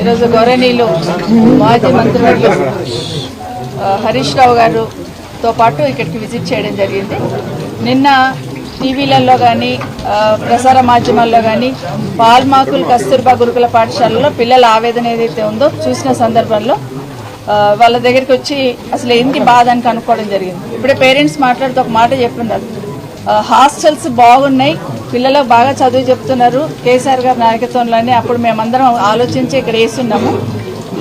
ఈరోజు గౌరవనీయులు మాజీ మంత్రివర్యులు హరీష్ రావు గారుతో పాటు ఇక్కడికి విజిట్ చేయడం జరిగింది. నిన్న టీవీలలో కానీ ప్రసార మాధ్యమాల్లో కానీ పాల్మాకుల్ కస్తూర్బా గురుకుల పాఠశాలలో పిల్లల ఆవేదన ఏదైతే ఉందో చూసిన సందర్భంలో వాళ్ళ దగ్గరికి వచ్చి అసలు ఏంటి బాధ అని కనుక్కోవడం జరిగింది. ఇప్పుడే పేరెంట్స్ మాట్లాడుతూ ఒక మాట చెప్పున్నారు హాస్టల్స్ బాగున్నాయి పిల్లలు బాగా చదువు చెప్తున్నారు. కేసీఆర్ గారి నాయకత్వంలోనే అప్పుడు మేమందరం ఆలోచించి ఇక్కడ వేస్తున్నాము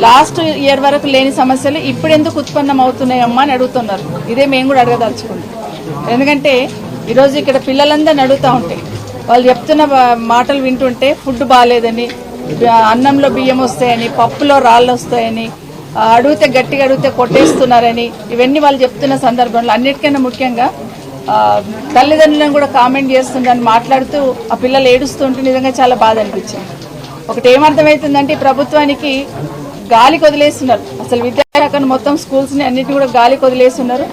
లాస్ట్ ఇయర్ వరకు లేని సమస్యలు ఇప్పుడు ఎందుకు ఉత్పన్నం అవుతున్నాయమ్మా అని అడుగుతున్నారు. ఇదే మేము కూడా అడగదలుచుకుంటాం ఎందుకంటే ఈరోజు ఇక్కడ పిల్లలందరిని అడుగుతూ ఉంటాయి వాళ్ళు చెప్తున్న మాటలు వింటుంటే ఫుడ్ బాగాలేదని అన్నంలో బియ్యం వస్తాయని పప్పులో రాళ్ళు వస్తాయని అడిగితే గట్టిగా అడిగితే కొట్టేస్తున్నారని ఇవన్నీ వాళ్ళు చెప్తున్న సందర్భంలో అన్నిటికన్నా ముఖ్యంగా తల్లిదండ్రులను కూడా కామెంట్ చేస్తుందని మాట్లాడుతూ ఆ పిల్లలు ఏడుస్తుంటే నిజంగా చాలా బాధ అనిపించింది. ఒకటి ఏమర్థమవుతుందంటే ప్రభుత్వానికి గాలి కొదిలేస్తున్నారు. అసలు విద్యాశాఖను మొత్తం స్కూల్స్ని ని కూడా గాలి కొదిలేస్తున్నారు.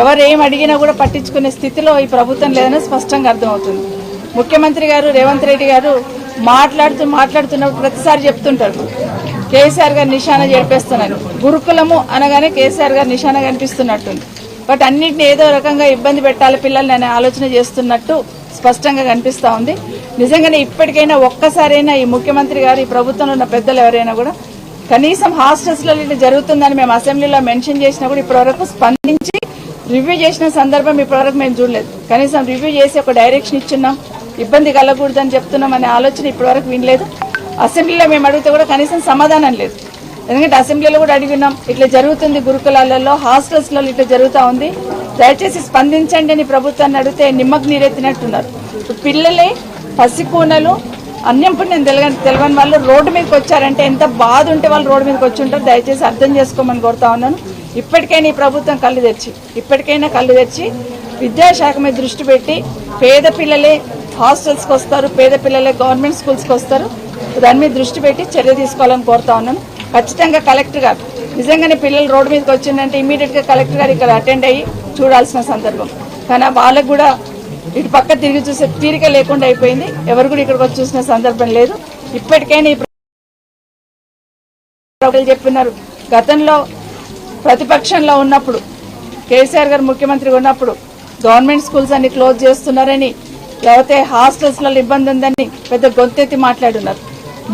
ఎవరు ఏం అడిగినా కూడా పట్టించుకునే స్థితిలో ఈ ప్రభుత్వం లేదని స్పష్టంగా అర్థమవుతుంది. ముఖ్యమంత్రి గారు రేవంత్ రెడ్డి గారు మాట్లాడుతూ మాట్లాడుతున్నప్పుడు ప్రతిసారి చెప్తుంటారు. కేసీఆర్ గారు నిశాన చేర్పేస్తున్నారు గురుకులము అనగానే కేసీఆర్ గారు నిశాన కనిపిస్తున్నట్టుంది. బట్ అన్నింటిని ఏదో రకంగా ఇబ్బంది పెట్టాలి పిల్లల్ని అనే ఆలోచన చేస్తున్నట్టు స్పష్టంగా కనిపిస్తూ ఉంది. నిజంగానే ఇప్పటికైనా ఒక్కసారైనా ఈ ముఖ్యమంత్రి గారు ఈ ప్రభుత్వంలో ఉన్న పెద్దలు ఎవరైనా కూడా కనీసం హాస్టల్స్లో జరుగుతుందని మేము అసెంబ్లీలో మెన్షన్ చేసినా కూడా ఇప్పటివరకు స్పందించి రివ్యూ చేసిన సందర్భం ఇప్పటివరకు మేము చూడలేదు. కనీసం రివ్యూ చేసి ఒక డైరెక్షన్ ఇచ్చున్నాం. ఇబ్బంది కలగకూడదని చెప్తున్నాం అనే ఆలోచన ఇప్పటివరకు వినలేదు. అసెంబ్లీలో మేము అడిగితే కూడా కనీసం సమాధానం లేదు. ఎందుకంటే అసెంబ్లీలో కూడా అడిగినాం ఇట్లా జరుగుతుంది గురుకులాలలో హాస్టల్స్లలో ఇట్లా జరుగుతూ ఉంది. దయచేసి స్పందించండి అని ప్రభుత్వాన్ని అడిగితే నిమ్మకు నీరెత్తినట్టున్నారు. పిల్లలే పసికూనలు అన్యం నేను తెలియని తెలియని వాళ్ళు రోడ్డు మీదకి వచ్చారంటే ఎంత బాధ ఉంటే వాళ్ళు రోడ్డు మీదకి వచ్చి ఉంటారు. దయచేసి అర్థం చేసుకోమని కోరుతా ఉన్నాను. ఇప్పటికైనా ఈ ప్రభుత్వం కళ్ళు తెచ్చి ఇప్పటికైనా కళ్ళు తెచ్చి విద్యాశాఖ మీద దృష్టి పెట్టి పేద పిల్లలే హాస్టల్స్కి వస్తారు పేద పిల్లలే గవర్నమెంట్ స్కూల్స్కి వస్తారు. దాని మీద దృష్టి పెట్టి చర్య తీసుకోవాలని కోరుతా ఉన్నాను. ఖచ్చితంగా కలెక్టర్ గారు. నిజంగానే పిల్లలు రోడ్డు మీదకి వచ్చిందంటే ఇమీడియట్గా కలెక్టర్ గారు ఇక్కడ అటెండ్ అయ్యి చూడాల్సిన సందర్భం. కానీ వాళ్ళకు కూడా ఇటు పక్క తిరిగి చూసే తీరిక లేకుండా అయిపోయింది. ఎవరు కూడా ఇక్కడికి వచ్చి చూసిన సందర్భం లేదు. ఇప్పటికైనా చెప్పినారు గతంలో ప్రతిపక్షంలో ఉన్నప్పుడు కేసీఆర్ గారు ముఖ్యమంత్రిగా ఉన్నప్పుడు గవర్నమెంట్ స్కూల్స్ అన్ని క్లోజ్ చేస్తున్నారని లేకపోతే హాస్టల్స్లలో ఇబ్బంది ఉందని పెద్ద గొంతెత్తి మాట్లాడున్నారు.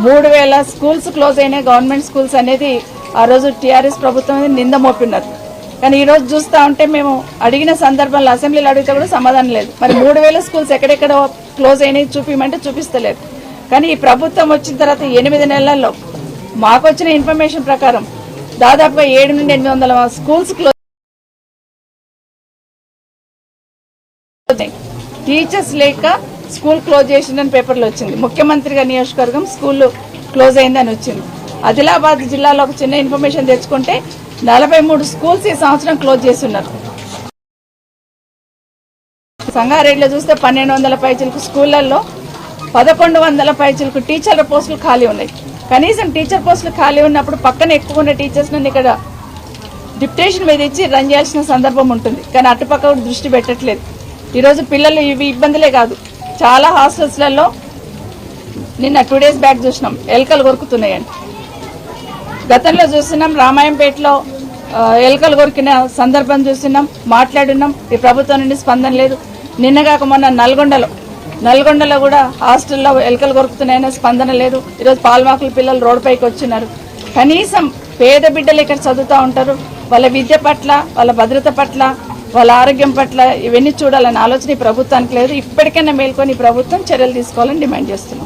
మూడు వేల స్కూల్స్ క్లోజ్ అయినాయి. గవర్నమెంట్ స్కూల్స్ అనేది ఆ రోజు టీఆర్ఎస్ ప్రభుత్వం నింద మోపిన్నారు కానీ ఈ రోజు చూస్తా ఉంటే మేము అడిగిన సందర్భంలో అసెంబ్లీలో అడిగితే కూడా సమాధానం లేదు. మరి మూడు వేల స్కూల్స్ ఎక్కడెక్కడ క్లోజ్ అయినాయి చూపించమంటే చూపిస్తలేదు. కానీ ఈ ప్రభుత్వం వచ్చిన తర్వాత ఎనిమిది నెలల్లో మాకు వచ్చిన ఇన్ఫర్మేషన్ ప్రకారం దాదాపుగా ఏడు నుండి ఎనిమిది వందల స్కూల్స్ క్లోజ్ టీచర్స్ లేక స్కూల్ క్లోజ్ చేసిందని పేపర్లో వచ్చింది. ముఖ్యమంత్రిగా నియోజకవర్గం స్కూల్ క్లోజ్ అయిందని వచ్చింది. ఆదిలాబాద్ జిల్లాలో ఒక చిన్న ఇన్ఫర్మేషన్ తెచ్చుకుంటే నలభై మూడు స్కూల్స్ ఈ సంవత్సరం క్లోజ్ చేస్తున్నారు. సంగారెడ్డిలో చూస్తే పన్నెండు వందల పైచలకు స్కూళ్ళలో పదకొండు వందల పైచలకు టీచర్ల పోస్టులు ఖాళీ ఉన్నాయి. కనీసం టీచర్ పోస్టులు ఖాళీ ఉన్నప్పుడు పక్కన ఎక్కువ ఉన్న టీచర్స్ ఇక్కడ డిప్యుటేషన్ మీద ఇచ్చి రన్ చేయాల్సిన సందర్భం ఉంటుంది. కానీ అటుపక్క దృష్టి పెట్టట్లేదు. ఈరోజు పిల్లలు ఇవి ఇబ్బందులే కాదు. చాలా హాస్టల్స్లలో నిన్న టూ డేస్ బ్యాక్ చూసినాం. ఎలుకలు కొరుకుతున్నాయండి గతంలో చూసినాం రామాయంపేటలో ఎలకలు ఎలుకలు కొరికిన సందర్భం చూసినాం మాట్లాడున్నాం ఈ ప్రభుత్వం నుండి స్పందన లేదు. నిన్నగాక మొన్న నల్గొండలో నల్గొండలో కూడా హాస్టల్లో ఎలుకలు కొరుకుతున్నాయనే స్పందన లేదు. ఈరోజు పాల్మాకుల పిల్లలు రోడ్డుపైకి వచ్చినారు. కనీసం పేద బిడ్డలు ఇక్కడ చదువుతూ ఉంటారు. వాళ్ళ విద్య పట్ల వాళ్ళ భద్రత పట్ల వాళ్ళ ఆరోగ్యం పట్ల ఇవన్నీ చూడాలనే ఆలోచన ఈ ప్రభుత్వానికి లేదు. ఇప్పటికైనా మేల్కొని ప్రభుత్వం చర్యలు తీసుకోవాలని డిమాండ్ చేస్తున్నాం.